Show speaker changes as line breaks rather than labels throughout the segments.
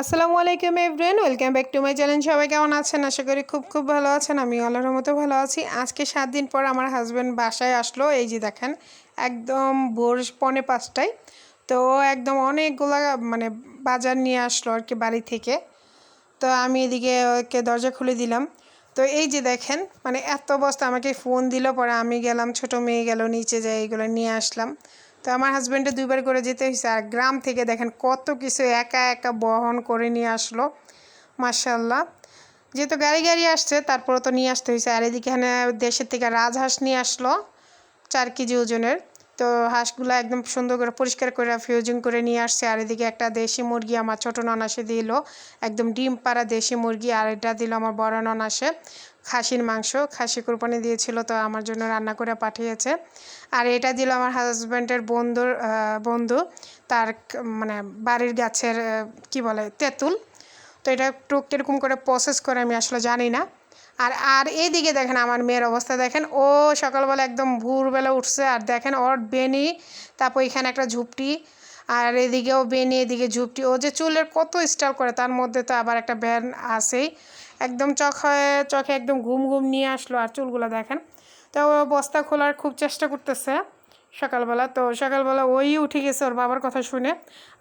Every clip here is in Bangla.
আসসালামু আলাইকুম everyone, welcome back to my channel. সবাই কেমন আছেন? আশা করি খুব খুব ভালো আছেন। আমি আল্লাহর মতো ভালো আছি। আজকে সাত দিন পর আমার হাজব্যান্ড বাসায় আসলো। এই যে দেখেন, একদম ভোর পনে পাঁচটায়। তো একদম অনেকগুলা মানে বাজার নিয়ে আসলো আর কি বাড়ি থেকে। তো আমি এদিকে ওকে দরজা খুলে দিলাম। তো এই যে দেখেন মানে এত বস্তা আমাকে ফোন দিল, পরে আমি গেলাম, ছোট মেয়ে গেল, নিচে যাই, এগুলো নিয়ে আসলাম। তো আমার হাজব্যান্ডে দুইবার করে যেতে হয়েছে আর গ্রাম থেকে দেখেন কত কিছু একা একা বহন করে নিয়ে আসলো। মার্শাল্লাহ যেহেতু গাড়ি গাড়ি আসছে তারপরে তো নিয়ে আসতে হয়েছে আর এদিকে দেশের থেকে রাজহাঁস নিয়ে আসলো, চার কেজি ওজনের। তো হাঁসগুলো একদম সুন্দর করে পরিষ্কার করে ফিউজিং করে নিয়ে আসছে। আর এদিকে একটা দেশি মুরগি আমার ছোটো ননাসে দিল, একদম ডিম পাড়া দেশি মুরগি। আর এটা দিল আমার বড় ননাসে খাসির মাংস। খাসি কোরবানি দিয়েছিল তো আমার জন্য রান্না করে পাঠিয়েছে। আর এটা দিল আমার হাজব্যান্ডের বন্ধুর বন্ধু, তার মানে বাড়ির গাছের কি বলে, তেঁতুল। তো এটা একটু কীরকম করে প্রসেস করে আমি আসলে জানি না। আর আর এইদিকে দেখেন আমার মেয়ের অবস্থা দেখেন। ও সকালবেলা একদম ভোরবেলা উঠছে আর দেখেন ওর বেনি তারপর এখানে একটা ঝুপটি আর এদিকেও বেনি এদিকে ঝুপটি ও যে চুলের কত স্টাইল করে, তার মধ্যে তো আবার একটা ব্যান আছেই। একদম চোখে চোখে একদম ঘুম ঘুম নিয়ে আসলো আর চুলগুলো দেখেন। তো ও বস্তা খোলার খুব চেষ্টা করতেছে সকালবেলা। তো সকালবেলা ওই উঠে গেছে ওর বাবার কথা শুনে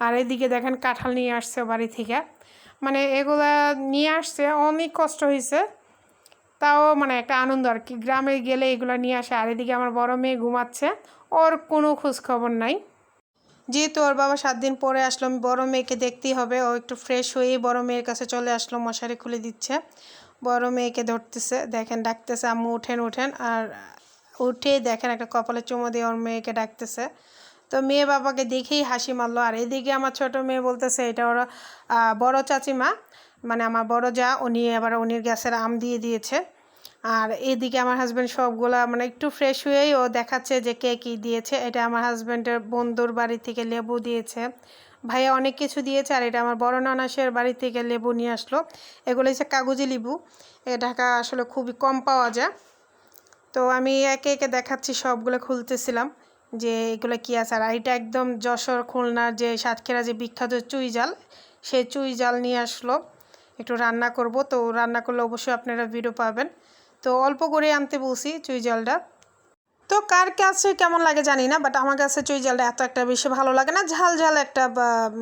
আর এদিকে দেখেন কাঁঠাল নিয়ে আসছে বাড়ি থেকে। মানে এগুলা নিয়ে আসছে, অনেক কষ্ট হয়েছে তাও মানে একটা আনন্দ আর কি। গ্রামে গেলে এগুলো নিয়ে আসে, আর এদিকে আমার বড় মেয়ে ঘুমাচ্ছে, ওর কোনো খোঁজ খবর নাই। যেহেতু ওর বাবা সাত দিন পরে আসলো, আমি বড় মেয়েকে দেখতেই হবে, ও একটু ফ্রেশ হয়েই বড় মেয়ের কাছে চলে আসলো, মশারি খুলে দিচ্ছে। বড় মেয়েকে ধরতেছে, দেখেন ডাকতেছে, আম্মু, উঠেন উঠেন। আর উঠে দেখেন একটা কপালে চুমো দিয়ে ওর মেয়েকে ডাকতেছে। তো মেয়ে বাবাকে দেখেই হাসি মারলো, আর এদিকে আমার ছোট মেয়ে বলতেছে, এটা ওরা বড় চাচিমা। মানে আমার বড় যা, উনি আবার উনির গ্যাসের আম দিয়ে দিয়েছে। আর এদিকে আমার হাজব্যান্ড সবগুলা মানে একটু ফ্রেশ হয়েই ও দেখাচ্ছে যে কে কী দিয়েছে। এটা আমার হাজব্যান্ডের বন্ধুর বাড়ি থেকে লেবু দিয়েছে। ভাইয়া অনেক কিছু দিয়েছে আর এটা আমার বড় নানাসের বাড়ি থেকে লেবু নিয়ে আসলো। এগুলো হচ্ছে কাগজি লেবু। এ ঢাকা আসলে খুবই কম পাওয়া যায়। তো আমি একে একে দেখাচ্ছি, সবগুলো খুলতেছিলাম যে এগুলো কী আছে। আর এটা একদম যশোর খুলনার যে সাতক্ষীরা যে বিখ্যাত চুই জাল, সেই চুই জাল নিয়ে আসলো। একটু রান্না করব। তো রান্না করলে অবশ্যই আপনারা ভিডিও পাবেন। তো অল্প করে আনতে বলছি চুই জালটা। তো কার কাছে কেমন লাগে জানি না বাট আমার কাছে চুই জালটা এত একটা বেশি ভালো লাগে না, ঝাল ঝাল একটা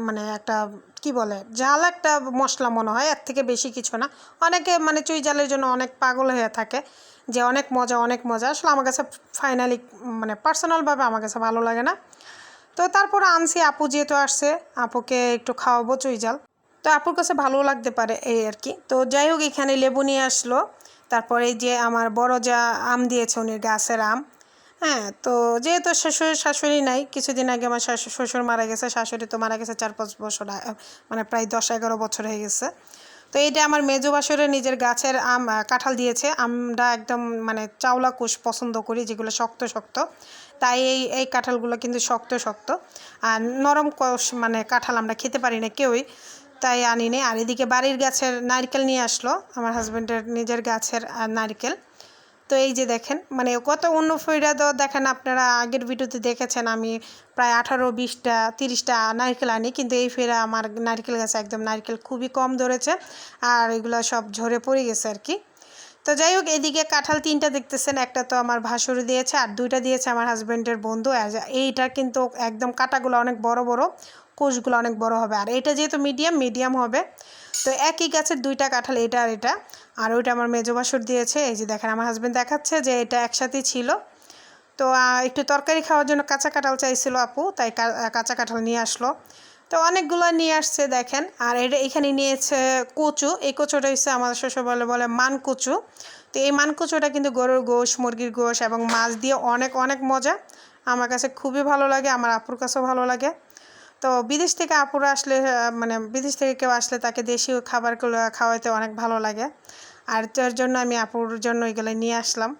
মানে একটা, কি বলে, ঝাল একটা মশলা মনে হয়, এর থেকে বেশি কিছু না। অনেকে মানে চুই জালের জন্য অনেক পাগল হয়ে থাকে, যে অনেক মজা অনেক মজা। আসলে আমার কাছে ফাইনালি মানে পার্সোনালভাবে আমার কাছে ভালো লাগে না। তো তারপর আনছি, আপু যেহেতু আসছে, আপুকে একটু খাওয়াবো চুই জাল। তো আপুর কাছে ভালো লাগতে পারে এই আর কি। তো যাই হোক, এখানে লেবু নিয়ে আসলো। তারপরে যে আমার বড় যা আম দিয়েছে উনি, গাছের আম হ্যাঁ তো যেহেতু শ্বশুর শাশুড়ি নাই, কিছুদিন আগে আমার শ্বশুর মারা গেছে, শাশুড়ি তো মারা গেছে চার পাঁচ বছর মানে প্রায় দশ এগারো বছর হয়ে গেছে। তো এইটা আমার মেজো বাসরে নিজের গাছের আম কাঁঠাল দিয়েছে। আমরা একদম মানে চাওলা কুশ পছন্দ করি, যেগুলো শক্ত শক্ত। তাই এই এই কাঁঠালগুলো কিন্তু শক্ত শক্ত। আর নরম কষ মানে কাঁঠাল আমরা খেতে পারি না কেউই। তাই আনি নি আর এদিকে বাড়ির গাছের নারকেল নিয়ে আসলো, আমার হাজব্যান্ডের নিজের গাছের নারকেল। তো এই যে দেখেন মানে কত অন্য ফইরা তো দেখেন আপনারা, আগের ভিডিওতে দেখেছেন আমি প্রায় আঠারো, বিশটা, তিরিশটা নারকেল আনি, কিন্তু এই ফেরা আমার নারকেল গাছে একদম নারকেল খুবই কম ধরেছে, আর এগুলো সব ঝরে পড়ে গেছে আর কি। তো যাই হোক, এদিকে কাঁঠাল তিনটা দেখতেছেন, একটা তো আমার ভাসুরি দিয়েছে, আর দুইটা দিয়েছে আমার হাজব্যান্ডের বন্ধু এইটা কিন্তু একদম কাঁটাগুলো অনেক বড় বড় কোষগুলো অনেক বড় হবে। আর এটা যেহেতু মিডিয়াম মিডিয়াম হবে। তো একই গাছের দুইটা কাঁঠাল, এটা আর এটা। আর ওইটা আমার মেজো বাসুর দিয়েছে। এই যে দেখেন, আমার হাজব্যান্ড দেখাচ্ছে যে এটা একসাথেই ছিল। তো একটু তরকারি খাওয়ার জন্য কাঁচা কাঁঠাল চাইছিল আপু, তাই কাঁচা কাঁঠাল নিয়ে আসলো। তো অনেকগুলো নিয়ে আসছে, দেখেন। আর এটা এখানে নিয়েছে কচু। এই কচুটা হচ্ছে আমাদের শ্বশুর বলে বলে মান কচু। তো এই মান কচুটা কিন্তু গরুর গোশ, মুরগির গোশ এবং মাছ দিয়ে অনেক অনেক মজা। আমার কাছে খুবই ভালো লাগে, আমার আপুর কাছেও ভালো লাগে। তো বিদেশ থেকে আপুরা আসলে মানে বিদেশ থেকে কেউ আসলে তাকে দেশীয় খাবারগুলো খাওয়াইতে অনেক ভালো লাগে। আর তার জন্য আমি আপুর জন্য এগুলো নিয়ে আসলাম।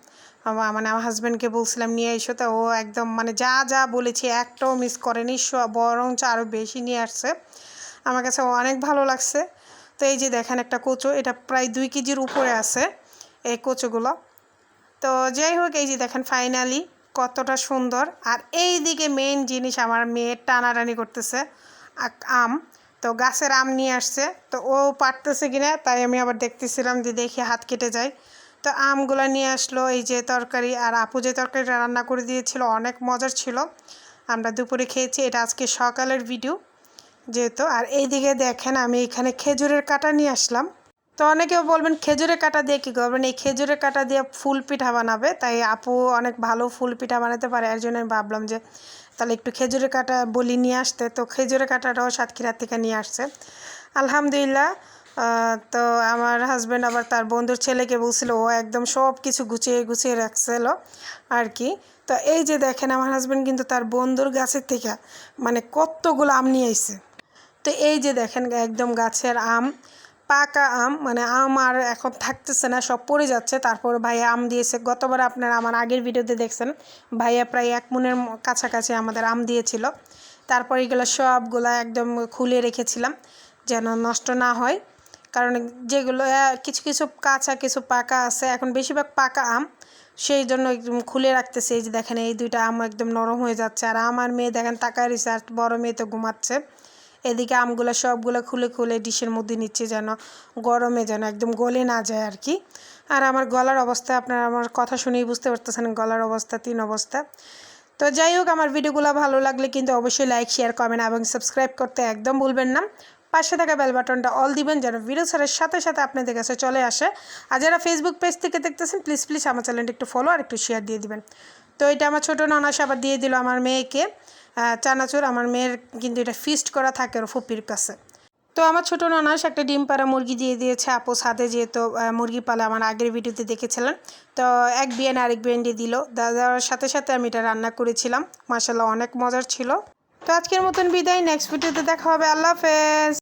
মানে আমার হাজব্যান্ডকে বলছিলাম, নিয়ে এসো। তো ও একদম মানে যা যা বলেছি একটাও মিস করেনি বরঞ্চ আরও বেশি নিয়ে আসছে। আমার কাছে অনেক ভালো লাগছে। তো এই যে দেখেন একটা কচু, এটা প্রায় দুই কেজির উপরে আছে এই কচুগুলো। তো যাই হোক, এই যে দেখেন ফাইনালি কতটা সুন্দর। আর এই দিকে মেইন জিনিস আমার মেয়ে টানাটানি করতেছে আম। তো গাছের আম নিয়ে আসছে। তো ও পারতেছে কিনা তাই আমি আবার দেখতেছিলাম যে দেখি হাত কেটে যায়। তো আমগুলো নিয়ে আসলো, এই যে তরকারি আর আপু যে তরকারিটা রান্না করে দিয়েছিল অনেক মজার ছিল। আমরা দুপুরে খেয়েছি, এটা আজকে সকালের ভিডিও যেহেতু। আর এইদিকে দেখেন আমি এখানে খেজুরের কাটা নিয়ে আসলাম। তো অনেকেও বলবেন খেজুরের কাটা দিয়ে কী করবেন? এই খেজুরের কাটা দিয়ে ফুল পিঠা বানাবে। তাই আপু অনেক ভালো ফুল পিঠা বানাতে পারে। এর জন্য আমি ভাবলাম যে, তাহলে একটু খেজুরের কাটা বলি নিয়ে আসতে। তো খেজুরের কাটাটাও সাতক্ষীরার থেকে নিয়ে আসছে। আলহামদুলিল্লাহ তো আমার হাজব্যান্ড আবার তার বন্ধুর ছেলেকে বলছিল, ও একদম সব কিছু গুছিয়ে গুছিয়ে রাখছিল আর কি। তো এই যে দেখেন, আমার হাজব্যান্ড কিন্তু তার বন্ধুর গাছের থেকে মানে কতগুলো আম নিয়ে আইছে। তো এই যে দেখেন, একদম গাছের আম। পাকা আম মানে আম আর এখন থাকতেছে না, সব পড়ে যাচ্ছে। তারপর ভাইয়া আম দিয়েছে। গতবার আপনারা আমার আগের ভিডিওতে দেখছেন, ভাইয়া প্রায় এক মনের কাছাকাছি আমাদের আম দিয়েছিল। তারপর এগুলো সবগুলো একদম খুলে রেখেছিলাম, যেন নষ্ট না হয়। কারণ যেগুলো কিছু কিছু কাঁচা, কিছু পাকা আছে। এখন বেশিরভাগ পাকা আম, সেই জন্য একদম খুলে রাখতেছে। এই যে দেখেন, এই দুইটা আম একদম নরম হয়ে যাচ্ছে। আর আমার মেয়ে দেখেন তাকায় আর বড় মেয়ে তো ঘুমাচ্ছে। এদিকে আমগুলো সবগুলো খুলে খুলে ডিশের মধ্যে নিচ্ছে যেন গরমে যেন একদম গলে না যায় আর কি। আর আমার গলার অবস্থা, আপনারা আমার কথা শুনেই বুঝতে পারতেছেন গলার অবস্থা, তিন অবস্থা। তো যাই হোক, আমার ভিডিওগুলো ভালো লাগলে কিন্তু অবশ্যই লাইক, শেয়ার, কমেন্ট এবং সাবস্ক্রাইব করতে একদম ভুলবেন না। পাশে থাকা বেল বাটনটা অল দিবেন যেন ভিডিও ছাড়ার সাথে সাথে আপনাদের কাছে চলে আসে। আর যারা ফেসবুক পেজ থেকে দেখতেছেন প্লিজ প্লিজ আমার চ্যানেলটা একটু ফলো আর একটু শেয়ার দিয়ে দিবেন। তো এটা আমার ছোটো ননাস আবার দিয়ে দিল আমার মেয়েকে। চানাচুর, আমার মেয়ের কিন্তু এটা ফিস্ট করা থাকে ওর ফুপির কাছে। তো আমার ছোটো ননাস একটা ডিম পাড়া মুরগি দিয়ে দিয়েছে, আপো সাথে যেহেতু মুরগি পালা আমার আগের ভিডিওতে দেখেছিলেন তো এক বিয়ান আরেক বিয়ান দিয়ে দিল দাদার সাথে সাথে আমি এটা রান্না করেছিলাম। মাসাল্লাহ অনেক মজার ছিল। তো আজকের মতন বিদায় নেক্সট ভিডিওতে দেখা হবে, আল্লাহ হাফেজ।